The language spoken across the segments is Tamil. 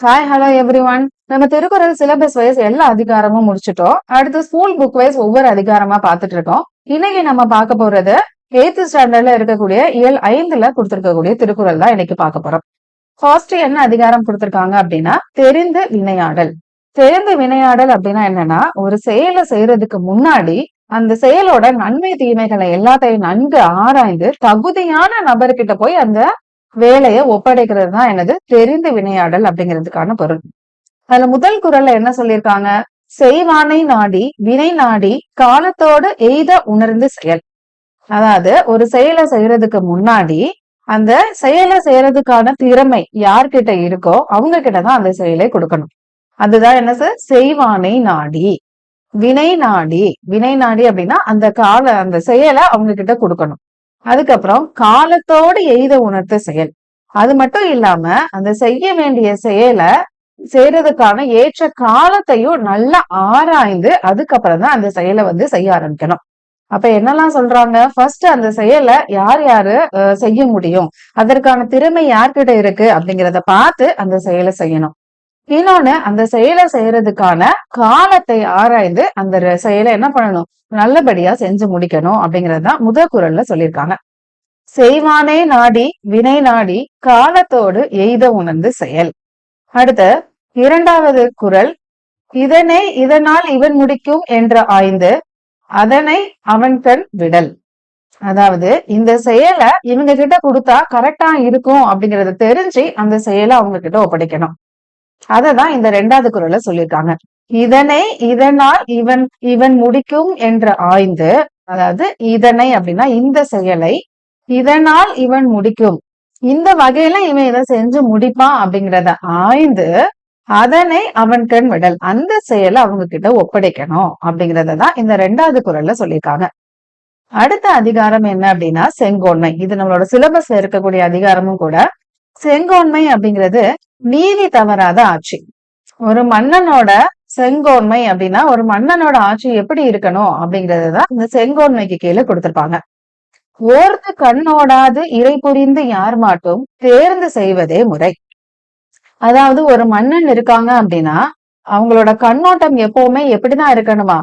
ஹாய் ஹலோ எவ்ரி ஒன் நம்ம திருக்குறள் சிலபஸ் வைஸ் எல்லா அதிகாரமும் முடிச்சிட்டோம். அடுத்து ஸ்கூல் புக் வைஸ் ஒவ்வொரு அதிகாரமா பாத்துட்டு இருக்கோம் இன்னைக்கு நம்ம பார்க்க போறது எய்த் ஸ்டாண்டர்ட்ல இருக்கக்கூடிய இயல் ஐந்துல கொடுத்திருக்கக்கூடிய திருக்குறள் தான் இன்னைக்கு பார்க்க போறோம். ஃபர்ஸ்ட் என்ன அதிகாரம் கொடுத்திருக்காங்க அப்படின்னா தெரிந்து வினையாடல். தெரிந்து வினையாடல் அப்படின்னா என்னன்னா ஒரு செயலை செய்யறதுக்கு முன்னாடி அந்த செயலோட நன்மை தீமைகளை எல்லாத்தையும் நன்கு ஆராய்ந்து தகுதியான நபர்கிட்ட போய் அந்த வேலையை ஒப்படைக்கிறது தான் என்னது? தெரிந்து வினையாடல் அப்படிங்கிறதுக்கான பொருள். அதுல முதல் குரல்ல என்ன சொல்லியிருக்காங்க? செய்வானை நாடி வினை நாடி காலத்தோடு எய்த உணர்ந்து செயல். அதாவது ஒரு செயலை செய்யறதுக்கு முன்னாடி அந்த செயலை செய்யறதுக்கான திறமை யார்கிட்ட இருக்கோ அவங்க கிட்டதான் அந்த செயலை கொடுக்கணும். அதுதான் என்ன சார்? செய்வானை நாடி. வினை நாடி. வினை நாடி அப்படின்னா அந்த கால அந்த செயலை அவங்க கிட்ட கொடுக்கணும். அதுக்கப்புறம் காலத்தோடு எய்த உணர்த்த செயல். அது மட்டும் இல்லாம அந்த செய்ய வேண்டிய செயலை செய்யறதுக்கான ஏற்ற காலத்தையும் நல்லா ஆராய்ந்து அதுக்கப்புறம் தான் அந்த செயலை வந்து செய்ய ஆரம்பிக்கணும். அப்ப என்னெல்லாம் சொல்றாங்க? ஃபர்ஸ்ட் அந்த செயலை யார் யாரு செய்ய முடியும்? அதற்கான திறமை யார்கிட்ட இருக்கு? அப்படிங்கிறத பார்த்து அந்த செயலை செய்யணும். இன்னொன்னு அந்த செயலை செய்யறதுக்கான காலத்தை ஆராய்ந்து அந்த செயலை என்ன பண்ணணும்? நல்லபடியா செஞ்சு முடிக்கணும் அப்படிங்கறதுதான் முதல் குரல்ல சொல்லியிருக்காங்க. செய்வானே நாடி வினை நாடி காலத்தோடு எய்த உணர்ந்து செயல். அடுத்து இரண்டாவது குரல் இதனை இதனால் இவன் முடிக்கும் என்ற ஆய்ந்து அதனை அவன் கண் விடல். அதாவது இந்த செயலை இவங்க கிட்ட கொடுத்தா கரெக்டா இருக்கும் அப்படிங்கறத தெரிஞ்சு அந்த செயலை அவங்க கிட்ட ஒப்படைக்கணும். அததான் இந்த ரெண்டாவது குரல்ல சொல்லியிருக்காங்க. இதனை இதனால் இவன் இவன் முடிக்கும் என்று ஆய்ந்து அதாவது இதனை அப்படின்னா இந்த செயலை இதனால் இவன் முடிக்கும். இந்த வகையில இவன் இதை செஞ்சு முடிப்பான் அப்படிங்கிறத ஆய்ந்து அதனை அவன் கண் விடல். அந்த செயலை அவங்க கிட்ட ஒப்படைக்கணும் அப்படிங்கறத தான் இந்த ரெண்டாவது குரல்ல சொல்லியிருக்காங்க. அடுத்த அதிகாரம் என்ன அப்படின்னா செங்கோன்மை. இது நம்மளோட சிலபஸ்ல இருக்கக்கூடிய அதிகாரமும் கூட செங்கோன்மை அப்படிங்கிறது நீதி தவறாத ஆட்சி. ஒரு மன்னனோட செங்கோன்மை அப்படின்னா ஒரு மன்னனோட ஆட்சி எப்படி இருக்கணும் அப்படிங்கறது தான் இந்த செங்கோன்மைக்கு கீழே கொடுத்திருப்பாங்க. ஓர்ந்து கண்ணோடாது இறை புரிந்து யார் மாட்டும் தேர்ந்து செய்வதே முறை. அதாவது ஒரு மன்னன் இருக்காங்க அப்படின்னா அவங்களோட கண்ணோட்டம் எப்பவுமே எப்படிதான் இருக்கணுமா?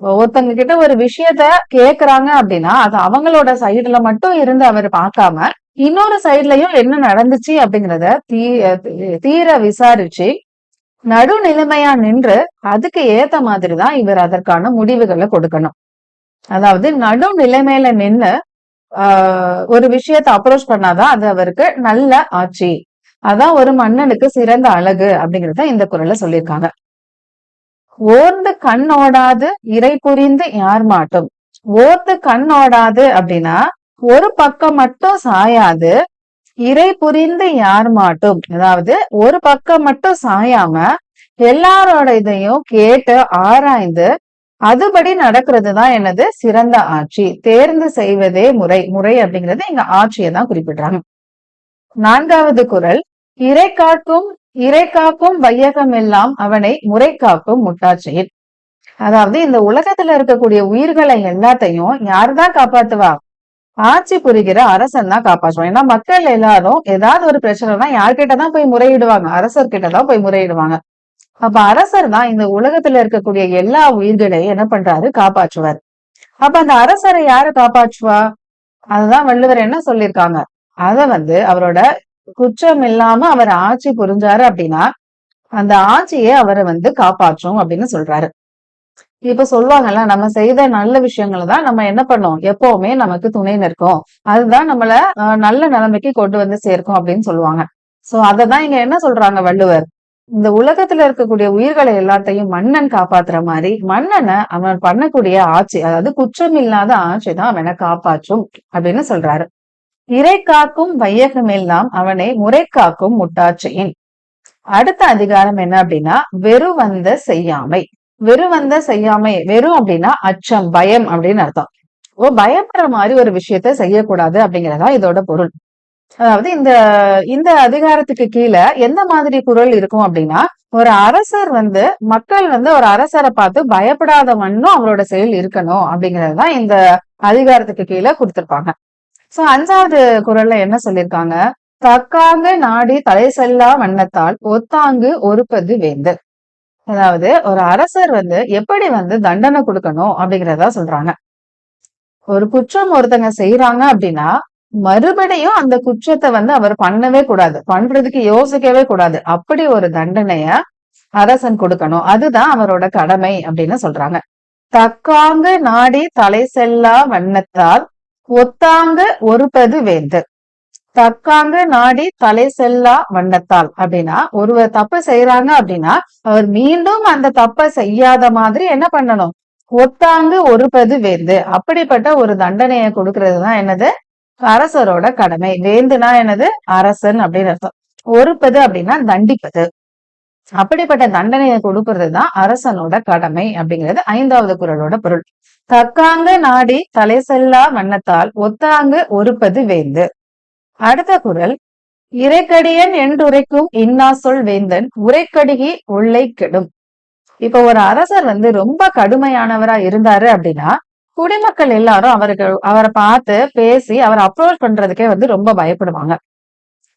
ஒருத்தங்க கிட்ட ஒரு விஷயத்த கேக்குறாங்க அப்படின்னா அது அவங்களோட சைடுல மட்டும் இருந்து அவர் பார்க்காம இன்னொரு சைட்லயும் என்ன நடந்துச்சு அப்படிங்கறத தீ தீர விசாரிச்சு நடுநிலைமையா நின்று அதுக்கு ஏத்த மாதிரிதான் இவர் அதற்கான முடிவுகளை கொடுக்கணும். அதாவது நடுநிலைமையில நின்னு ஆஹ் ஒரு விஷயத்த அப்ரோச் பண்ணாதான் அது அவருக்கு நல்ல ஆட்சி. அதான் ஒரு மன்னனுக்கு சிறந்த அழகு அப்படிங்கறத இந்த குரல்ல சொல்லியிருக்காங்க. ஓர்ந்து கண்ணோடாது இறை புரிந்து யார் மாட்டும். ஓர்ந்து கண்ணோடாது அப்படின்னா ஒரு பக்கம் மட்டும் சாயாது இறை புரிந்து யார் மாட்டும்? அதாவது ஒரு பக்கம் மட்டும் சாயாம எல்லாரோட இதையும் கேட்டு ஆராய்ந்து அதுபடி நடக்கிறது தான் எனது சிறந்த ஆட்சி. தேர்ந்து செய்வதே முறை. முறை அப்படிங்கிறது எங்க ஆட்சியை தான் குறிப்பிடுறாங்க. நான்காவது குரல் இறை காக்கும் இறை காக்கும் வையகம் எல்லாம் அவனை முறை காக்கும் முட்டாட்சியில். அதாவது இந்த உலகத்துல இருக்கக்கூடிய உயிர்களை எல்லாத்தையும் யார்தான் காப்பாத்துவா? ஆட்சி புரிகிற அரசன் தான் காப்பாற்றுவான். ஏன்னா மக்கள் எல்லாரும் ஏதாவது ஒரு பிரச்சனைனா யார்கிட்ட தான் போய் முறையிடுவாங்க? அரசர்கிட்ட தான் போய் முறையிடுவாங்க. அப்ப அரசர் தான் இந்த உலகத்துல இருக்கக்கூடிய எல்லா உயிர்களையும் என்ன பண்றாரு? காப்பாற்றுவார். அப்ப அந்த அரசரை யாரு காப்பாற்றுவா? அதுதான் வள்ளுவர் என்ன சொல்லியிருக்காங்க. அத வந்து அவரோட குற்றம் இல்லாம அவர் ஆட்சி புரிஞ்சாரு அப்படின்னா அந்த ஆட்சியை அவரை வந்து காப்பாற்றும் அப்படின்னு சொல்றாரு. இப்ப சொல்லுவாங்கல்ல நம்ம செய்த நல்ல விஷயங்களை தான் நம்ம என்ன பண்ணோம்? எப்பவுமே நமக்கு துணை நிற்கும். அதுதான் நம்மள நல்ல நிலைமைக்கு கொண்டு வந்து சேர்க்கும் அப்படின்னு சொல்லுவாங்க. சோ அததான் இங்க என்ன சொல்றாங்க வள்ளுவர்? இந்த உலகத்துல இருக்கக்கூடிய உயிர்களை எல்லாத்தையும் மன்னன் காப்பாத்துற மாதிரி மன்னனை அவன் பண்ணக்கூடிய ஆட்சி அதாவது குற்றம் இல்லாத ஆட்சி தான் அவனை காப்பாற்றும் அப்படின்னு சொல்றாரு. இறை காக்கும் வையகம் எல்லாம் அவனை முறை காக்கும் முட்டாட்சியின். அடுத்த அதிகாரம் என்ன அப்படின்னா வெறுவந்த செய்யாமை. வெறுவந்த செய்யாமை வெறும் அப்படின்னா அச்சம் பயம் அப்படின்னு அர்த்தம். ஓ பயப்படுற மாதிரி ஒரு விஷயத்த செய்யக்கூடாது அப்படிங்கறதா இதோட பொருள். அதாவது இந்த இந்த அதிகாரத்துக்கு கீழே எந்த மாதிரி குரல் இருக்கும் அப்படின்னா ஒரு அரசர் வந்து மக்கள் வந்து ஒரு அரசரை பார்த்து பயப்படாத மண்ணும் அவரோட செயல் இருக்கணும் அப்படிங்கறதுதான் இந்த அதிகாரத்துக்கு கீழே கொடுத்திருப்பாங்க. சோ அஞ்சாவது குரல்ல என்ன சொல்லியிருக்காங்க? தக்காங்க நாடி தலை செல்லா வண்ணத்தால் ஒத்தாங்கு ஒருப்பது வேந்தர். அதாவது ஒரு அரசர் வந்து எப்படி வந்து தண்டனை கொடுக்கணும் அப்படிங்கிறதா சொல்றாங்க. ஒரு குற்றம் ஒருத்தங்க செய்யறாங்க அப்படின்னா மறுபடியும் அந்த குற்றத்தை வந்து அவர் பண்ணவே கூடாது. பண்றதுக்கு யோசிக்கவே கூடாது. அப்படி ஒரு தண்டனைய அரசன் கொடுக்கணும். அதுதான் அவரோட கடமை அப்படின்னு சொல்றாங்க. தக்காங்க நாடி தலை செல்லா வண்ணத்தால் ஒத்தாங்க ஒருப்பது வேந்து. தக்காங்க நாடி தலை செல்லா வண்ணத்தால். அப்படின்னா ஒருவர் தப்பு செய்யறாங்க அப்படின்னா அவர் மீண்டும் அந்த தப்பை செய்யாத மாதிரி என்ன பண்ணணும்? ஒத்தாங்கு ஒருப்பது வேந்து. அப்படிப்பட்ட ஒரு தண்டனையை கொடுக்கறது தான் என்னது? அரசரோட கடமை. வேந்துனா என்னது? அரசன் அப்படின்னு அர்த்தம். ஒருப்பது அப்படின்னா தண்டிப்பது. அப்படிப்பட்ட தண்டனையை கொடுக்கறது தான் அரசனோட கடமை அப்படிங்கிறது ஐந்தாவது குரலோட பொருள். தக்காங்க நாடி தலை செல்லா வண்ணத்தால் ஒத்தாங்கு ஒருப்பது வேந்து. அடுத்த குரல் இறைக்கடியன் என்றுரைக்கும் இன்னா சொல் வேந்தன் உரைக்கடிகி உள்ளை கெடும். இப்ப ஒரு அரசர் வந்து ரொம்ப கடுமையானவரா இருந்தாரு அப்படின்னா குடிமக்கள் எல்லாரும் அவருக்கு அவரை பார்த்து பேசி அவரை அப்ரோச் பண்றதுக்கே வந்து ரொம்ப பயப்படுவாங்க.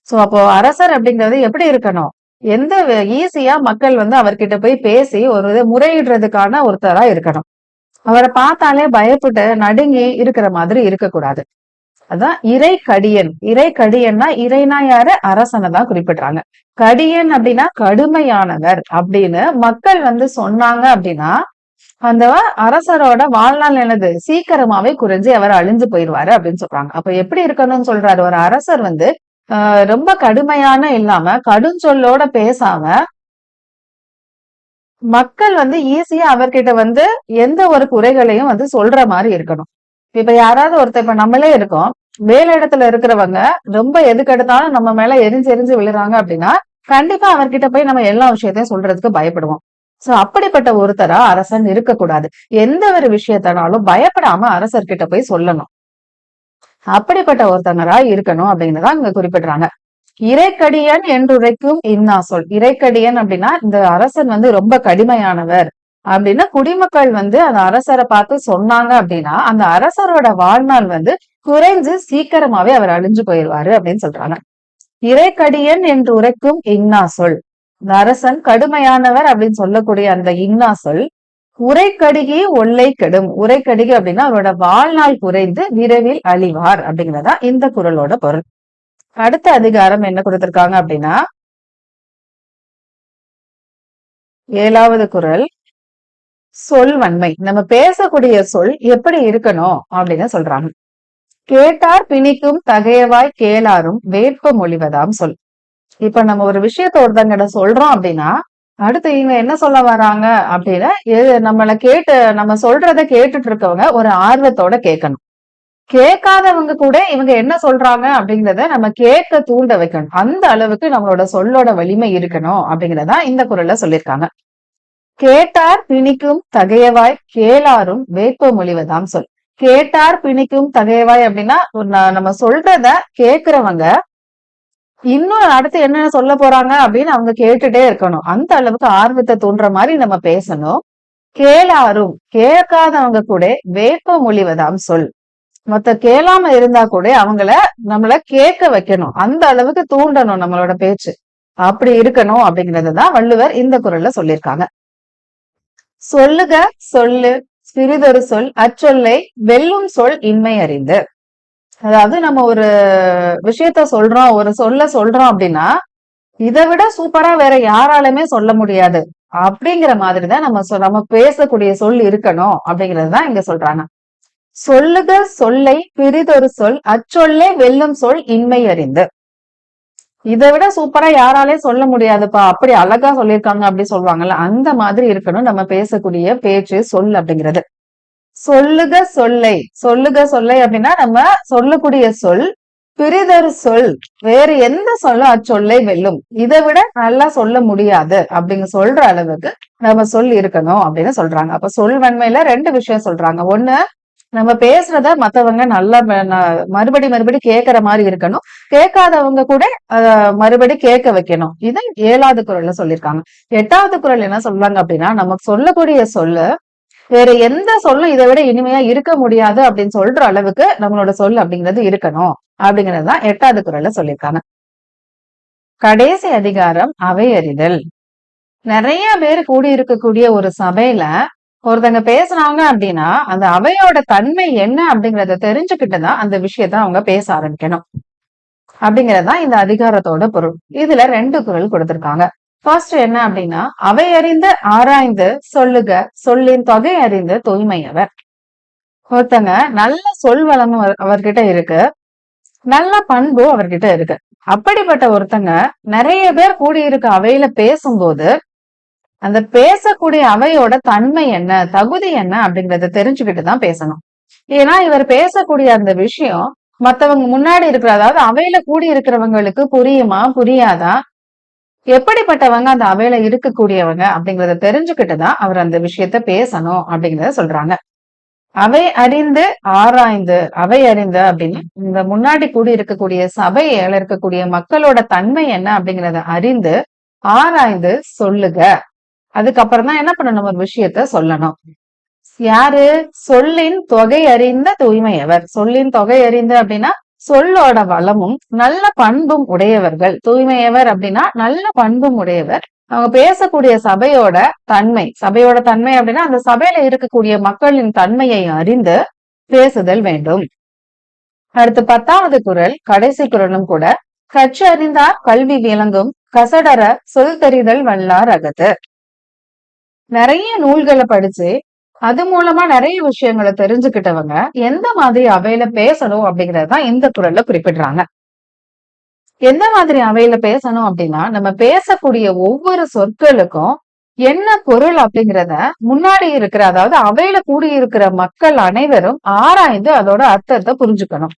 சோ அப்போ அரசர் அப்படிங்கிறது எப்படி இருக்கணும்? எந்த ஈஸியா மக்கள் வந்து அவர்கிட்ட போய் பேசி ஒரு முறையிடுறதுக்கான ஒருத்தரா இருக்கணும். அவரை பார்த்தாலே பயப்பட்டு நடுங்கி இருக்கிற மாதிரி இருக்கக்கூடாது. அதான் இறை கடியன். இறை கடியன்னா இறைனா யாரு? அரசனை தான் குறிப்பிடுறாங்க. கடியன் அப்படின்னா கடுமையானவர் அப்படின்னு மக்கள் வந்து சொன்னாங்க அப்படின்னா அந்த அரசரோட வாழ்நாள் என்னது? சீக்கிரமாவே குறைஞ்சு அவர் அழிஞ்சு போயிடுவாரு அப்படின்னு சொல்றாங்க. அப்ப எப்படி இருக்கணும்னு சொல்றாரு? ஒரு அரசர் வந்து ஆஹ் ரொம்ப கடுமையான இல்லாம கடுஞ்சொல்லோட பேசாம மக்கள் வந்து ஈஸியா அவர்கிட்ட வந்து எந்த ஒரு குறைகளையும் வந்து சொல்ற மாதிரி இருக்கணும். இப்ப யாராவது ஒருத்தர் இப்ப நம்மளே இருக்கோம். வேலை இடத்துல இருக்கிறவங்க ரொம்ப எதுக்கு எடுத்தாலும் நம்ம மேல எரிஞ்சு எரிஞ்சு விழுறாங்க அப்படின்னா கண்டிப்பா அவர்கிட்ட போய் நம்ம எல்லா விஷயத்தையும் சொல்றதுக்கு பயப்படுவோம். சோ அப்படிப்பட்ட ஒருத்தரா அரசன் இருக்கக்கூடாது. எந்த ஒரு விஷயத்தனாலும் பயப்படாம அரசர்கிட்ட போய் சொல்லணும். அப்படிப்பட்ட ஒருத்தங்கரா இருக்கணும் அப்படின்னுதான் இங்க குறிப்பிடுறாங்க. இறைக்கடியன் என்றுரைக்கும் இன்னா சொல் இறைக்கடியன் அப்படின்னா இந்த அரசன் வந்து ரொம்ப கடுமையானவர். அப்படின்னா குடிமக்கள் வந்து அந்த அரசரை பார்த்து சொன்னாங்க அப்படின்னா அந்த அரசரோட வாழ்நாள் வந்து குறைஞ்சு சீக்கிரமாவே அவர் அழிஞ்சு போயிடுவாரு அப்படின்னு சொல்றாங்க. இறைக்கடியன் என்று உரைக்கும் இன்னா சொல். இந்த அரசன் கடுமையானவர் அப்படின்னு சொல்லக்கூடிய அந்த இன்னா சொல் உரைக்கடிகி ஒல்லை கெடும். உரைக்கடிகை அப்படின்னா அவரோட வாழ்நாள் குறைந்து விரைவில் அழிவார் அப்படிங்கிறதா இந்த குரலோட பொருள். அடுத்த அதிகாரம் என்ன கொடுத்திருக்காங்க அப்படின்னா ஏழாவது குரல் சொல் வன்மை நம்ம பேசக்கூடிய சொல் எப்படி இருக்கணும் அப்படின்னு சொல்றாங்க. கேட்டார் பிணிக்கும் தகையவாய் கேளாரும் வேட்பு மொழிவதாம் சொல். இப்ப நம்ம ஒரு விஷயத்த ஒருத்தங்கிட்ட சொல்றோம் அப்படின்னா அடுத்து இவங்க என்ன சொல்ல வராங்க அப்படின்னு எது நம்மளை கேட்டு நம்ம சொல்றத கேட்டுட்டு இருக்கவங்க ஒரு ஆர்வத்தோட கேட்கணும். கேட்காதவங்க கூட இவங்க என்ன சொல்றாங்க அப்படிங்கறத நம்ம கேட்க தூண்ட வைக்கணும். அந்த அளவுக்கு நம்மளோட சொல்லோட வலிமை இருக்கணும் அப்படிங்கறதா இந்த குரல்ல சொல்லியிருக்காங்க. கேட்டார் பிணிக்கும் தகையவாய் கேளாரும் வேட்ப மொழிவதாம் சொல். கேட்டார் பிணிக்கும் தகையவாய் அப்படின்னா நம்ம சொல்றத கேக்குறவங்க இன்னும் அடுத்து என்ன சொல்ல போறாங்க அப்படின்னு அவங்க கேட்டுட்டே இருக்கணும். அந்த அளவுக்கு ஆர்வத்தை தோன்ற மாதிரி நம்ம பேசணும். கேளாரும் கேட்காதவங்க கூட வேப்ப மொழிவதாம் சொல். மொத்த கேளாம இருந்தா கூட அவங்கள நம்மள கேட்க வைக்கணும். அந்த அளவுக்கு தூண்டணும் நம்மளோட பேச்சு. அப்படி இருக்கணும் அப்படிங்கறதுதான் வள்ளுவர் இந்த குரல்ல சொல்லியிருக்காங்க. சொல்லுக சொல்லு சிறிதொரு சொல் அச்சொல்லை வெல்லும் சொல் இன்மை அறிந்து. அதாவது நம்ம ஒரு விஷயத்த சொல்றோம் ஒரு சொல்ல சொல்றோம் அப்படின்னா இதை விட சூப்பரா வேற யாராலுமே சொல்ல முடியாது. அப்படிங்கிற மாதிரிதான் நம்ம நம்ம பேசக்கூடிய சொல் இருக்கணும் அப்படிங்கறதுதான் இங்க சொல்றாங்க. சொல்லுக சொல்லை பிரிதொரு சொல் அச்சொல்லே வெல்லும் சொல் இன்மை அறிந்து. இதை விட சூப்பரா யாராலே சொல்ல முடியாதுப்பா. அப்படி அழகா சொல்லியிருக்காங்க அப்படி சொல்லுவாங்கல்ல. அந்த மாதிரி இருக்கணும் நம்ம பேசக்கூடிய பேச்சு சொல் அப்படிங்கிறது. சொல்லுக சொல்லை. சொல்லுக சொல்லை அப்படின்னா நம்ம சொல்லக்கூடிய சொல் பிரிதர் சொல் வேறு எந்த சொல்ல அச்சொல்லை வெல்லும். இதை விட நல்லா சொல்ல முடியாது அப்படிங்க சொல்ற அளவுக்கு நம்ம சொல் இருக்கணும் அப்படின்னு சொல்றாங்க. அப்ப சொல் வன்மையில ரெண்டு விஷயம் சொல்றாங்க. ஒண்ணு நம்ம பேசுறத மத்தவங்க நல்லா மறுபடி மறுபடி கேட்கற மாதிரி இருக்கணும். கேட்காதவங்க கூட மறுபடி கேட்க வைக்கணும். இதை ஏழாவது குரல்ல சொல்லியிருக்காங்க எட்டாவது குரல் என்ன சொல்றாங்க அப்படின்னா நமக்கு சொல்லக்கூடிய சொல்லு வேற எந்த சொல்லும் இதை விட இனிமையா இருக்க முடியாது அப்படின்னு சொல்ற அளவுக்கு நம்மளோட சொல் அப்படிங்கிறது இருக்கணும். அப்படிங்கறதுதான் எட்டாவது குரல்ல சொல்லியிருக்காங்க கடைசி அதிகாரம் அவை அறிதல். நிறைய பேர் கூடி இருக்கக்கூடிய ஒரு சபையில ஒருத்தங்க பேசுனாங்க அப்படின்னா அந்த அவையோட தன்மை என்ன அப்படிங்கறத தெரிஞ்சுக்கிட்டுதான் அந்த விஷயத்த அவங்க பேச ஆரம்பிக்கணும். அப்படிங்கறதுதான் இந்த அதிகாரத்தோட பொருள். இதுல ரெண்டு குரல் கொடுத்திருக்காங்க. ஃபர்ஸ்ட் என்ன அப்படின்னா அவை அறிந்து ஆராய்ந்து சொல்லுக சொல்லின் தொகை அறிந்து தூய்மையவர். ஒருத்தங்க நல்ல சொல் வளமும் அவர்- அவர்கிட்ட இருக்கு. நல்ல பண்பும் அவர்கிட்ட இருக்கு. அப்படிப்பட்ட ஒருத்தங்க நிறைய பேர் கூடியிருக்க அவையில பேசும்போது அந்த பேசக்கூடிய அவையோட தன்மை என்ன தகுதி என்ன அப்படிங்கறத தெரிஞ்சுக்கிட்டு தான் பேசணும். ஏன்னா இவர் பேசக்கூடிய அந்த விஷயம் மத்தவங்க முன்னாடி இருக்கிற அதாவது அவையில கூடி இருக்கிறவங்களுக்கு புரியுமா புரியாதா? எப்படிப்பட்டவங்க அந்த அவையில இருக்கக்கூடியவங்க அப்படிங்கறத தெரிஞ்சுக்கிட்டு தான் அவர் அந்த விஷயத்த பேசணும் அப்படிங்கறத சொல்றாங்க. அவை அறிந்து ஆராய்ந்து அவை அறிந்து அப்படின்னு இந்த முன்னாடி கூடி இருக்கக்கூடிய சபையில இருக்கக்கூடிய மக்களோட தன்மை என்ன அப்படிங்கறத அறிந்து ஆராய்ந்து சொல்லுக. அதுக்கப்புறம் தான் என்ன பண்ணணும் ஒரு விஷயத்த சொல்லணும். யாரு? சொல்லின் தொகை அறிந்த தூய்மையவர். சொல்லின் தொகை அறிந்த அப்படின்னா சொல்லோட வளமும் நல்ல பண்பும் உடையவர்கள். தூய்மையவர் அப்படின்னா நல்ல பண்பும் உடையவர். அவங்க பேசக்கூடிய சபையோட தன்மை சபையோட தன்மை அப்படின்னா அந்த சபையில இருக்கக்கூடிய மக்களின் தன்மையை அறிந்து பேசுதல் வேண்டும். அடுத்து பத்தாவது குரல் கடைசி குரலும் கூட கற்று அறிந்தார் கல்வி விளங்கும் கசடர சொல் தெரிதல் வல்லார் அகத்து. நிறைய நூல்களை படிச்சு அது மூலமா நிறைய விஷயங்களை தெரிஞ்சுக்கிட்டவங்க எந்த மாதிரி அவையில பேசணும் அப்படிங்கறதுதான் இந்த குரல்ல குறிப்பிடுறாங்க. எந்த மாதிரி அவையில பேசணும் அப்படின்னா நம்ம பேசக்கூடிய ஒவ்வொரு சொற்களுக்கும் என்ன பொருள் அப்படிங்கிறத முன்னாடி இருக்கிற அதாவது அவையில கூடி இருக்கிற மக்கள் அனைவரும் ஆராய்ந்து அதோட அர்த்தத்தை புரிஞ்சுக்கணும்.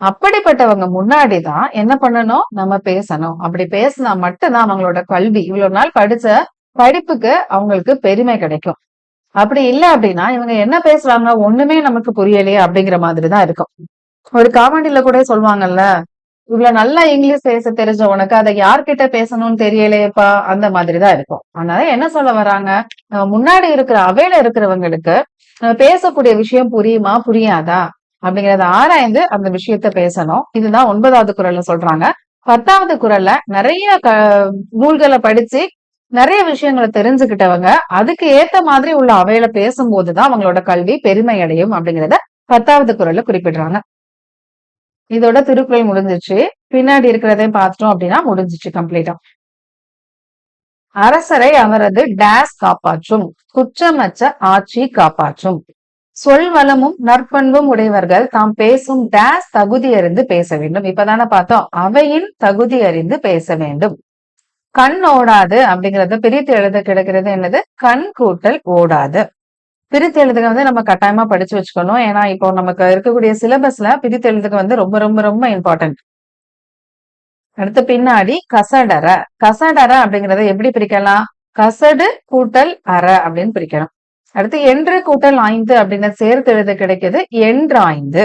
அப்படிப்பட்டவங்க முன்னாடிதான் என்ன பண்ணணும்? நம்ம பேசணும். அப்படி பேசினா மட்டும்தான் அவங்களோட கல்வி. இவ்வளவு நாள் படிச்ச படிப்புக்கு அவங்களுக்கு பெருமை கிடைக்கும். அப்படி இல்ல அப்படின்னா இவங்க என்ன பேசுறாங்க ஒண்ணுமே நமக்கு புரியலையே அப்படிங்கிற மாதிரி தான் இருக்கும். ஒரு காமெடியில கூட சொல்லுவாங்கல்ல இவ்வளவு நல்லா இங்கிலீஷ் பேச தெரிஞ்ச உனக்கு அதை யார்கிட்ட பேசணும்னு தெரியலையேப்பா? அந்த மாதிரிதான் இருக்கும். அதனால என்ன சொல்ல வராங்க? முன்னாடி இருக்கிற அவையில இருக்கிறவங்களுக்கு பேசக்கூடிய விஷயம் புரியுமா புரியாதா? அப்படிங்கறத ஆராய்ந்து அந்த விஷயத்த பேசணும். இதுதான் ஒன்பதாவது குரல்ல சொல்றாங்க. பத்தாவது குரல்ல நிறைய க நூல்களை படிச்சு நிறைய விஷயங்களை தெரிஞ்சுக்கிட்டவங்க அதுக்கு ஏத்த மாதிரி உள்ள அவையில பேசும்போதுதான் அவங்களோட கல்வி பெருமை அடையும் அப்படிங்கறத பத்தாவது குரல்ல குறிப்பிடுறாங்க. இதோட திருக்குறள் முடிஞ்சிச்சு பின்னாடி இருக்கிறதையும் பார்த்துட்டோம் அப்படின்னா முடிஞ்சிச்சு கம்ப்ளீட்டா அரசரை அவரது டேஸ் காப்பாற்றும் குற்றமற்ற ஆட்சி காப்பாற்றும். சொல் வளமும் நற்பண்பும் உடையவர்கள் தாம் பேசும் டேஸ் தகுதி அறிந்து பேச வேண்டும். இப்பதானே பார்த்தோம் அவையின் தகுதி அறிந்து பேச வேண்டும். கண் ஓடாது அப்படிங்கறத பிரித்து எழுத கிடைக்கிறது என்னது? கண் கூட்டல் ஓடாது. பிரித்து எழுதுக வந்து நம்ம கட்டாயமா படிச்சு வச்சுக்கணும். ஏன்னா இப்போ நமக்கு இருக்கக்கூடிய சிலபஸ்ல பிரித்து எழுதுக வந்து ரொம்ப ரொம்ப ரொம்ப இம்பார்ட்டன்ட் அடுத்து பின்னாடி கசடர கசடர அப்படிங்கறத எப்படி பிரிக்கலாம்? கசடு கூட்டல் அற அப்படின்னு பிரிக்கணும். அடுத்து என்று கூட்டல் ஆய்ந்து அப்படின்னு சேர்த்து எழுத கிடைக்குது என்றாய்ந்து.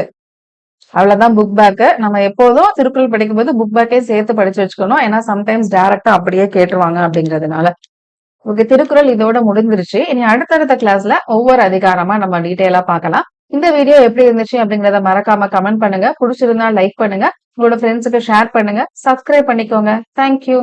அவ்வளவுதான் புக் பேக்கு நம்ம எப்போதும் திருக்குறள் படிக்கும்போது புக் பேக்கே சேர்த்து படிச்சு வச்சுக்கணும். ஏன்னா சம்டைம்ஸ் டைரக்டா அப்படியே கேட்டுருவாங்க அப்படிங்கிறதுனால. ஓகே திருக்குறள் இதோட முடிஞ்சிருச்சு. இனி அடுத்தடுத்த கிளாஸ்ல ஒவ்வொரு அதிகாரமா நம்ம டீட்டெயிலா பார்க்கலாம். இந்த வீடியோ எப்படி இருந்துச்சு அப்படிங்கறத மறக்காம கமெண்ட் பண்ணுங்க. பிடிச்சிருந்தா லைக் பண்ணுங்க. உங்களோட ஃப்ரெண்ட்ஸுக்கு ஷேர் பண்ணுங்க. சப்ஸ்கிரைப் பண்ணிக்கோங்க. தேங்க்யூ